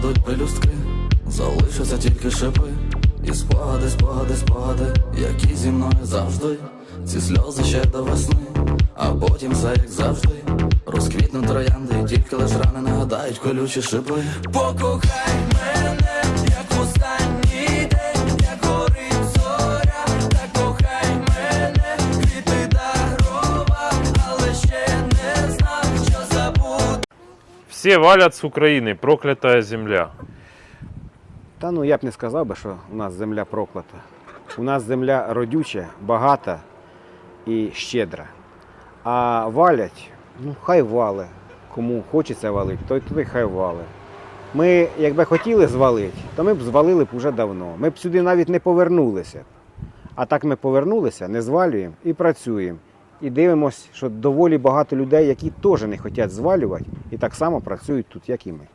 Опадуть пелюстки, залишаться тільки шипи. І спогади, спогади, спогади, які зі мною завжди. Ці сльози ще до весни, а потім все як завжди. Розквітнуть троянди, і тільки лиш рани нагадають колючі шипи. Покохай мене, Все валят с Украины, проклятая земля. Та ну я б не сказав би, що у нас земля проклята. У нас земля родюча, багата і щедра. А валять, ну хай вали. Кому хочеться валити, той туди хай вали. Ми, якби хотіли звалити, то ми б звалили б уже давно. Ми б сюди навіть не повернулися. А так ми повернулися, не звалюємо і працюємо. І дивимося, що доволі багато людей, які теж не хочуть звалювати, і так само працюють тут, як і ми.